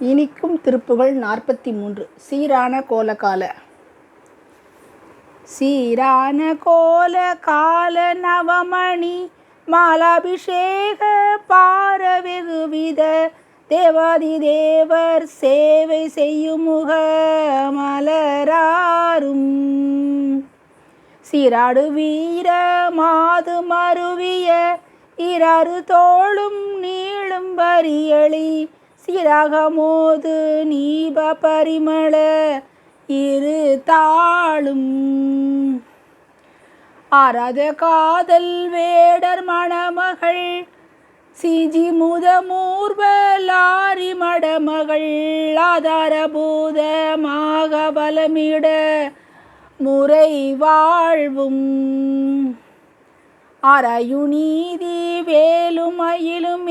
இனிக்கும் திருப்புகள் நாற்பத்தி மூன்று சீரான கோலகால. சீரான கோல கால நவமணி. மாலாபிஷேக பார வெகுவித தேவாதி தேவர் சேவை செய்யும் முக மலராரும். சீராடு வீர மாது மருவிய. இராறு தோளும் நீளும் வரியளி சிராகமோது நீப பரிமள இரு தாளும். ஆராத காதல் வேடர் மணமகள் சிஜி முதமூர்வலாரி மடமகள் ஆதாரபூதமாக பலமிட முறை வாழ்வும். அறையுநீதி வேலும் அயிலும்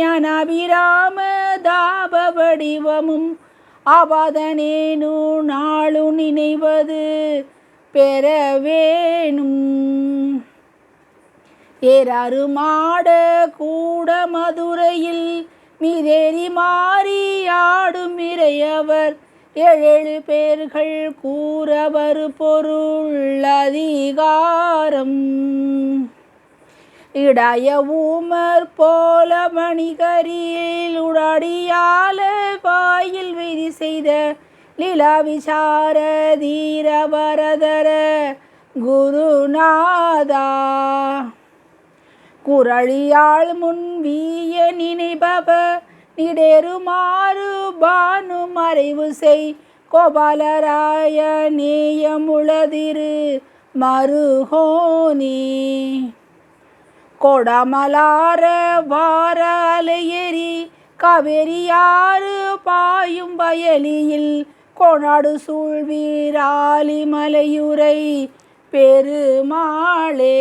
ஞானபிராம தாப வடிவமும் ஆபாதனேனு நாளு நினைவது பெற வேணும் ஏறாறு மாட கூட மதுரையில் மிதேறி மாறி ஆடும் இறையவர் ஏழு பேர்கள் கூறவர் பொருள் அதிகாரம். இடைய ஊமர் போல மணிகரியில் உடடியால செய்த லீலா விசார தீர வரதர குருநாதா குரளியாள் முன்வீய நினைபவ நிடேறுமாறு பானு மறைவு செய் கோபாலராய நேயமுளதிரு மருகோனி. கொடமலார வார அலையெறி காவேரியாறு பாயும் வயலியில் கொணாடு சூழ்வீராலி மலையுரை பெருமாளே.